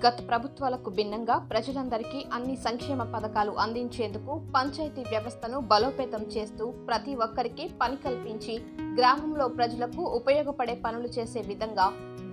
గత ప్రభుత్వాలకు భిన్నంగా ప్రజలందరికీ అన్ని సంక్షేమ పథకాలు అందించేందుకు పంచాయతీ వ్యవస్థను బలోపేతం చేస్తూ ప్రతి ఒక్కరికి పని కల్పించి గ్రామంలో ప్రజలకు ఉపయోగపడే పనులు చేసే విధంగా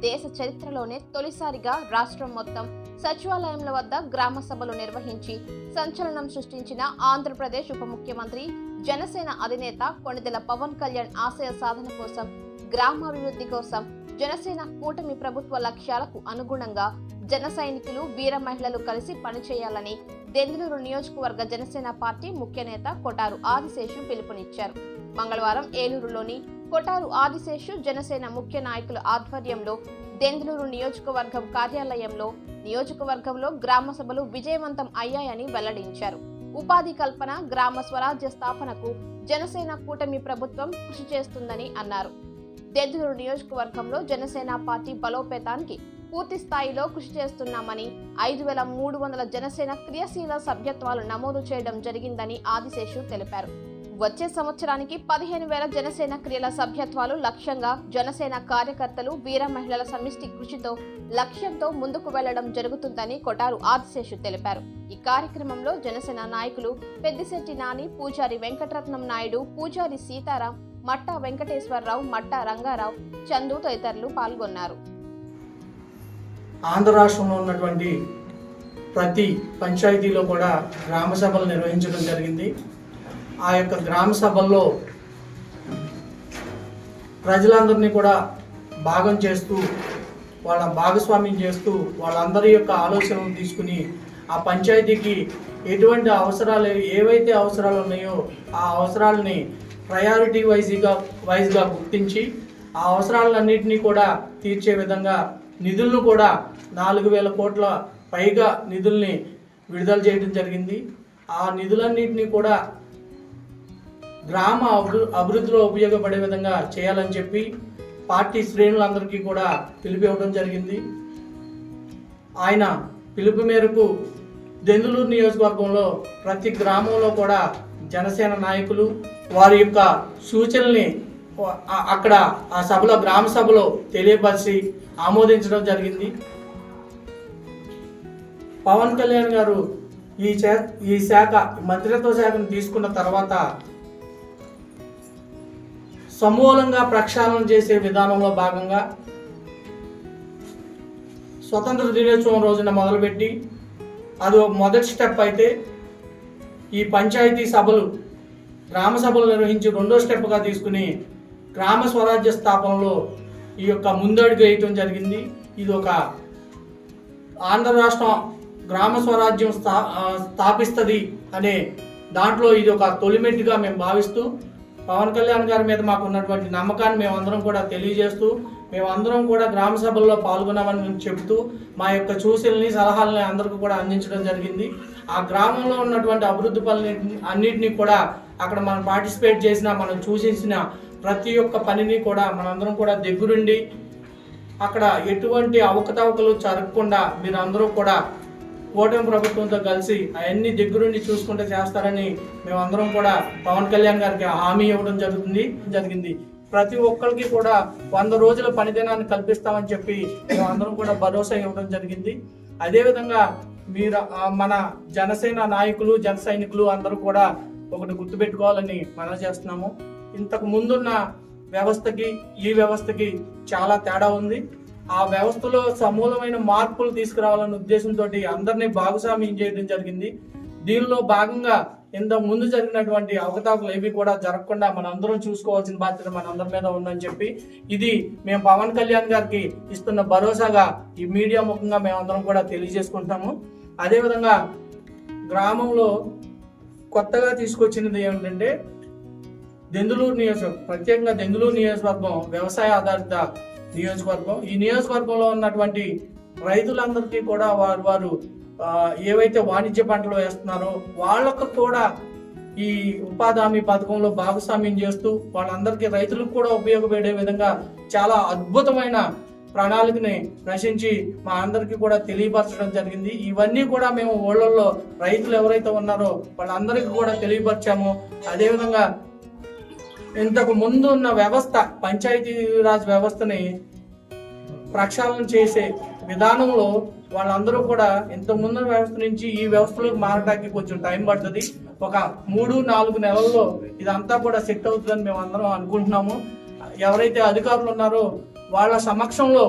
దేశ చరిత్రలోనే తొలిసారిగా రాష్ట్రం మొత్తం సచివాలయంల వద్ద గ్రామ సభలు నిర్వహించి సంచలనం సృష్టించిన ఆంధ్రప్రదేశ్ ఉప ముఖ్యమంత్రి జనసేన అధినేత కొణిదెల పవన్ కళ్యాణ్ ఆశయ సాధన కోసం గ్రామాభివృద్ధి కోసం జనసేన కూటమి ప్రభుత్వ లక్ష్యాలకు అనుగుణంగా జన సైనికులు వీర మహిళలు కలిసి పనిచేయాలని దెందులూరు నియోజకవర్గ జనసేన పార్టీ ముఖ్య నేత కొటారు ఆదిశేషు పిలుపునిచ్చారు. మంగళవారం ఏలూరులోని కొటారు ఆదిశేషు జనసేన ముఖ్య నాయకుల ఆధ్వర్యంలో దెందులూరు నియోజకవర్గం కార్యాలయంలో నియోజకవర్గంలో గ్రామ సభలు విజయవంతం అయ్యాయని వెల్లడించారు. ఉపాధి కల్పన గ్రామ స్వరాజ్య స్థాపనకు జనసేన కూటమి ప్రభుత్వం కృషి చేస్తుందని అన్నారు. దెందులూరు నియోజకవర్గంలో జనసేన పార్టీ బలోపేతానికి పూర్తి స్థాయిలో కృషి చేస్తున్నామని ఐదు వేల మూడు వందల జనసేన క్రియాశీల సభ్యత్వాలు నమోదు చేయడం జరిగిందని ఆదిశేషు తెలిపారు. వచ్చే సంవత్సరానికి పదిహేను వేల జనసేన క్రియల సభ్యత్వాలు లక్ష్యంగా జనసేన కార్యకర్తలు వీర మహిళల సమిష్టి కృషితో లక్ష్యంతో ముందుకు వెళ్ళడం జరుగుతుందని కొటారు ఆదిశేషు తెలిపారు. ఈ కార్యక్రమంలో జనసేన నాయకులు పెద్దిశెట్టి నాని పూజారి వెంకటరత్నం నాయుడు పూజారి సీతారాం మట్టా వెంకటేశ్వరరావు మట్టా రంగారావు చందు తదితరులు పాల్గొన్నారు. ఆంధ్ర రాష్ట్రంలో ఉన్నటువంటి ప్రతి పంచాయతీలో కూడా గ్రామ సభలు నిర్వహించడం జరిగింది. ఆ యొక్క గ్రామ సభల్లో ప్రజలందరినీ కూడా భాగం చేస్తూ వాళ్ళ భాగస్వామ్యం చేస్తూ వాళ్ళందరి యొక్క ఆలోచనలు తీసుకుని ఆ పంచాయతీకి ఎటువంటి అవసరాలు ఏవైతే అవసరాలు ఉన్నాయో ఆ అవసరాలని ప్రయారిటీ వైజ్గా వైజ్గా గుర్తించి ఆ అవసరాలన్నింటినీ కూడా తీర్చే విధంగా నిధులను కూడా నాలుగు వేల కోట్ల పైగా నిధుల్ని విడుదల చేయడం జరిగింది. ఆ నిధులన్నింటినీ కూడా గ్రామ అభి అభివృద్ధిలో ఉపయోగపడే విధంగా చేయాలని చెప్పి పార్టీ శ్రేణులందరికీ కూడా పిలుపు ఇవ్వడం జరిగింది. ఆయన పిలుపు మేరకు దెందులూరు నియోజకవర్గంలో ప్రతి గ్రామంలో కూడా జనసేన నాయకులు వారి యొక్క సూచనల్ని అక్కడ ఆ సభలో గ్రామ సభలో తెలియపరిచి ఆమోదించడం జరిగింది. పవన్ కళ్యాణ్ గారు ఈ ఈ శాఖ మంత్రిత్వ శాఖను తీసుకున్న తర్వాత సమూలంగా ప్రక్షాళన చేసే విధానంలో భాగంగా స్వతంత్ర దినోత్సవం రోజున మొదలుపెట్టి అది ఒక మొదటి స్టెప్ అయితే ఈ పంచాయతీ సభలు గ్రామ సభలు నిర్వహించి రెండో స్టెప్గా తీసుకుని గ్రామ స్వరాజ్య స్థాపనలో ఈ యొక్క ముందడుగు వేయటం జరిగింది. ఇది ఒక ఆంధ్ర రాష్ట్రం గ్రామ స్వరాజ్యం స్థా స్థాపిస్తుంది అనే దాంట్లో ఇది ఒక తొలిమెట్టుగా మేము భావిస్తూ పవన్ కళ్యాణ్ గారి మీద మాకు ఉన్నటువంటి నమ్మకాన్ని మేమందరం కూడా తెలియజేస్తూ మేమందరం కూడా గ్రామ సభల్లో పాల్గొన్నామని మేము చెబుతూ మా యొక్క సూచనల్ని సలహాలని అందరికీ కూడా అందించడం జరిగింది. ఆ గ్రామంలో ఉన్నటువంటి అభివృద్ధి పనులన్నింటినీ అన్నింటినీ కూడా అక్కడ మనం పార్టిసిపేట్ చేసిన మనం సూచించిన ప్రతి ఒక్క పనిని కూడా మనందరం కూడా దగ్గరుండి అక్కడ ఎటువంటి అవకతవకలు జరగకుండా మీరందరూ కూడా కూటమి ప్రభుత్వంతో కలిసి అవన్నీ దగ్గరుండి చూసుకుంటే చేస్తారని మేమందరం కూడా పవన్ కళ్యాణ్ గారికి హామీ ఇవ్వడం జరుగుతుంది జరిగింది. ప్రతి ఒక్కరికి కూడా వంద రోజుల పనిదినాన్ని కల్పిస్తామని చెప్పి మేమందరం కూడా భరోసా ఇవ్వడం జరిగింది. అదేవిధంగా మీరు మన జనసేన నాయకులు జన సైనికులు అందరూ కూడా ఒకటి గుర్తుపెట్టుకోవాలని మనం చేస్తున్నాము. ఇంతకు ముందున్న వ్యవస్థకి ఈ వ్యవస్థకి చాలా తేడా ఉంది. ఆ వ్యవస్థలో సమూలమైన మార్పులు తీసుకురావాలన్న ఉద్దేశంతో అందరినీ భాగస్వామ్యం చేయడం జరిగింది. దీనిలో భాగంగా ఇంత ముందు జరిగినటువంటి అవకతవకలు ఏవి కూడా జరగకుండా మనందరం చూసుకోవాల్సిన బాధ్యత మనందరి మీద ఉందని చెప్పి ఇది మేము పవన్ కళ్యాణ్ గారికి ఇస్తున్న భరోసాగా ఈ మీడియా ముఖంగా మేమందరం కూడా తెలియజేసుకుంటాము. అదేవిధంగా గ్రామంలో కొత్తగా తీసుకొచ్చినది ఏమిటంటే దెందులూరు నియోజకవర్గం ప్రత్యేకంగా దెందులూరు నియోజకవర్గం వ్యవసాయ ఆధారిత నియోజకవర్గం. ఈ నియోజకవర్గంలో ఉన్నటువంటి రైతులందరికీ కూడా వారు వారు ఏవైతే వాణిజ్య పంటలు వేస్తున్నారో వాళ్ళకు కూడా ఈ ఉపాధి హామీ పథకంలో భాగస్వామ్యం చేస్తూ వాళ్ళందరికీ రైతులకు కూడా ఉపయోగపడే విధంగా చాలా అద్భుతమైన ప్రణాళికని రచించి మా అందరికీ కూడా తెలియపరచడం జరిగింది. ఇవన్నీ కూడా మేము ఊళ్ళల్లో రైతులు ఎవరైతే ఉన్నారో వాళ్ళందరికీ కూడా తెలియపరిచాము. అదేవిధంగా ఇంతకు ముందు ఉన్న వ్యవస్థ పంచాయతీరాజ్ వ్యవస్థని ప్రక్షాళన చేసే విధానంలో వాళ్ళందరూ కూడా ఇంతకుముందు వ్యవస్థ నుంచి ఈ వ్యవస్థలోకి మారడానికి కొంచెం టైం పడుతుంది. ఒక మూడు నాలుగు నెలల్లో ఇదంతా కూడా సెట్ అవుతుందని మేము అందరం అనుకుంటున్నాము. ఎవరైతే అధికారులు ఉన్నారో వాళ్ళ సమక్షంలో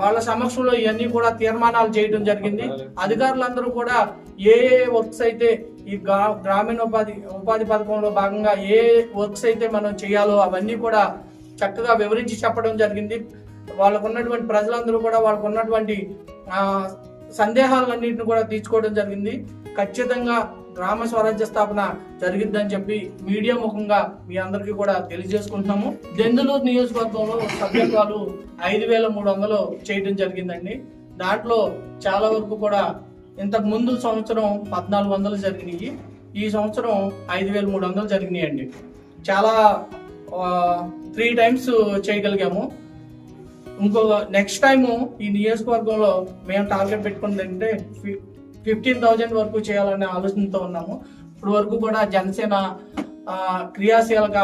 వాళ్ళ సమక్షంలో ఇవన్నీ కూడా తీర్మానాలు చేయడం జరిగింది. అధికారులందరూ కూడా ఏ ఏ వర్క్స్ అయితే ఈ గ్రా- గ్రామీణ ఉపాధి ఉపాధి పథకంలో భాగంగా ఏ వర్క్స్ అయితే మనం చేయాలో అవన్నీ కూడా చక్కగా వివరించి చెప్పడం జరిగింది. వాళ్ళకు ఉన్నటువంటి ప్రజలందరూ కూడా వాళ్ళకు ఉన్నటువంటి సందేహాలన్నింటిని కూడా తీర్చుకోవడం జరిగింది. ఖచ్చితంగా గ్రామ స్వరాజ్య స్థాపన జరిగిద్దని చెప్పి మీడియా ముఖంగా మీ అందరికీ కూడా తెలియజేసుకుంటున్నాము. దెందులూరు నియోజకవర్గంలో సభ్యత్వాలు ఐదు వేల మూడు వందలు చేయడం జరిగిందండి. దాంట్లో చాలా వరకు కూడా ఇంతకు ముందు సంవత్సరం పద్నాలుగు వందలు జరిగినాయి. ఈ సంవత్సరం ఐదు వేల మూడు వందలు జరిగినాయి అండి చాలా త్రీ టైమ్స్ చేయగలిగాము. ఇంకో నెక్స్ట్ టైము ఈ నియోజకవర్గంలో మేము టార్గెట్ పెట్టుకున్నది అంటే ఫిఫ్టీన్ థౌజండ్ వరకు చేయాలనే ఆలోచనతో ఉన్నాము. ఇప్పుడు వరకు కూడా జనసేన క్రియాశీలక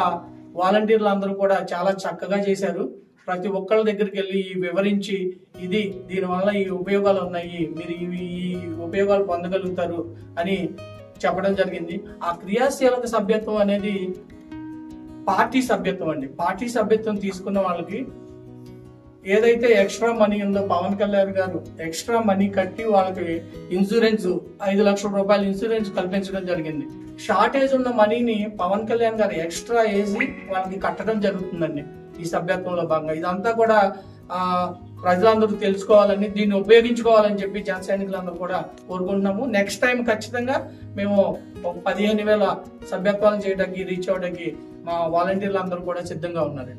వాలంటీర్లు అందరూ కూడా చాలా చక్కగా చేశారు. ప్రతి ఒక్కళ్ళ దగ్గరికి వెళ్ళి వివరించి ఇది దీనివల్ల ఈ ఉపయోగాలు ఉన్నాయి మీరు ఇవి ఈ ఉపయోగాలు పొందగలుగుతారు అని చెప్పడం జరిగింది. ఆ క్రియాశీలక సభ్యత్వం అనేది పార్టీ సభ్యత్వం అండి. పార్టీ సభ్యత్వం తీసుకున్న వాళ్ళకి ఏదైతే ఎక్స్ట్రా మనీ ఉందో పవన్ కళ్యాణ్ గారు ఎక్స్ట్రా మనీ కట్టి వాళ్ళకి ఇన్సూరెన్స్ ఐదు లక్షల రూపాయల ఇన్సూరెన్స్ కల్పించడం జరిగింది. షార్టేజ్ ఉన్న మనీని పవన్ కళ్యాణ్ గారు ఎక్స్ట్రా వేసి వాళ్ళకి కట్టడం జరుగుతుందండి. ఈ సభ్యత్వంలో భాగంగా. ఇదంతా కూడా ఆ ప్రజలందరూ తెలుసుకోవాలని దీన్ని ఉపయోగించుకోవాలని చెప్పి జన సైనికులందరూ కూడా కోరుకుంటున్నాము. నెక్స్ట్ టైం ఖచ్చితంగా మేము పదిహేను వేల సభ్యత్వాలు చేయడానికి రీచ్ అవ్వడానికి మా వాలంటీర్లు అందరూ కూడా సిద్ధంగా ఉన్నారండి.